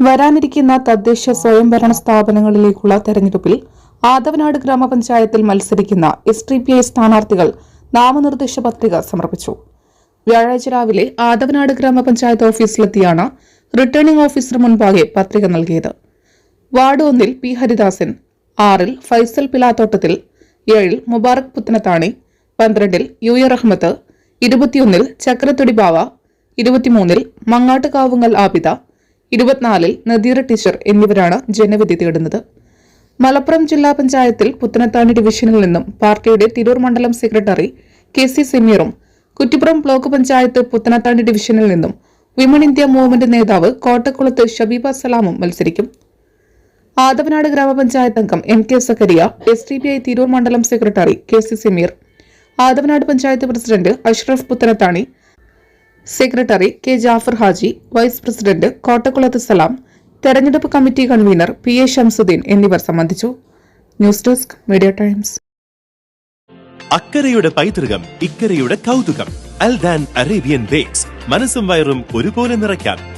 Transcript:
വരാനിരിക്കുന്ന തദ്ദേശ സ്വയംഭരണ സ്ഥാപനങ്ങളിലേക്കുള്ള തെരഞ്ഞെടുപ്പിൽ ആദവനാട് ഗ്രാമപഞ്ചായത്തിൽ മത്സരിക്കുന്ന എസ് ഡി പി ഐ സ്ഥാനാർത്ഥികൾ നാമനിർദ്ദേശ പത്രിക സമർപ്പിച്ചു. വ്യാഴാഴ്ച രാവിലെ ആദവനാട് ഗ്രാമപഞ്ചായത്ത് ഓഫീസിലെത്തിയാണ് റിട്ടേണിംഗ് ഓഫീസർ മുൻപാകെ പത്രിക നൽകിയത്. വാർഡ് ഒന്നിൽ പി ഹരിദാസൻ ആറിൽ ഫൈസൽ പിലാത്തോട്ടത്തിൽ ഏഴിൽ മുബാറക് പുത്തനത്താണി പന്ത്രണ്ടിൽ യു എ റഹ്മത്ത് ഇരുപത്തിയൊന്നിൽ ചക്രത്തൊടി ബാവ ഇരുപത്തിമൂന്നിൽ മങ്ങാട്ടുകാവുങ്ങൽ ആബിദ ഇരുപത്തിനാലിൽ നദീറ ടീച്ചർ എന്നിവരാണ് ജനവിധി തേടുന്നത്. മലപ്പുറം ജില്ലാ പഞ്ചായത്തിൽ പുത്തനത്താണി ഡിവിഷനിൽ നിന്നും പാർട്ടിയുടെ തിരൂർ മണ്ഡലം സെക്രട്ടറി കെ സി സെമീറും കുറ്റിപ്പുറം ബ്ലോക്ക് പഞ്ചായത്ത് പുത്തനത്താണി ഡിവിഷനിൽ നിന്നും വിമൺ ഇന്ത്യ മൂവ്മെന്റ് നേതാവ് കോട്ടക്കുളത്ത് ഷബീബ സലാമും മത്സരിക്കും. ആദവനാട് ഗ്രാമപഞ്ചായത്ത് അംഗം M K Sakkariya S D B I Tirur മണ്ഡലം secretary K C Semeer Athavanad panchayat president Ashraf Puthanathani secretary K Jafar Haji vice president കോട്ടക്കുളത്ത് Salam തെരഞ്ഞെടുപ്പ് committee convener P A Shamsuddeen എന്നിവർ സംബന്ധിച്ചു. News desk media times. അക്കരയുടെ പൈതൃകം ഇക്കരയുടെ കൗതുകം അൽദാൻ Arabian bakes. മനസ്സും വയറും ഒരുപോലെ നിറയ്ക്കാം.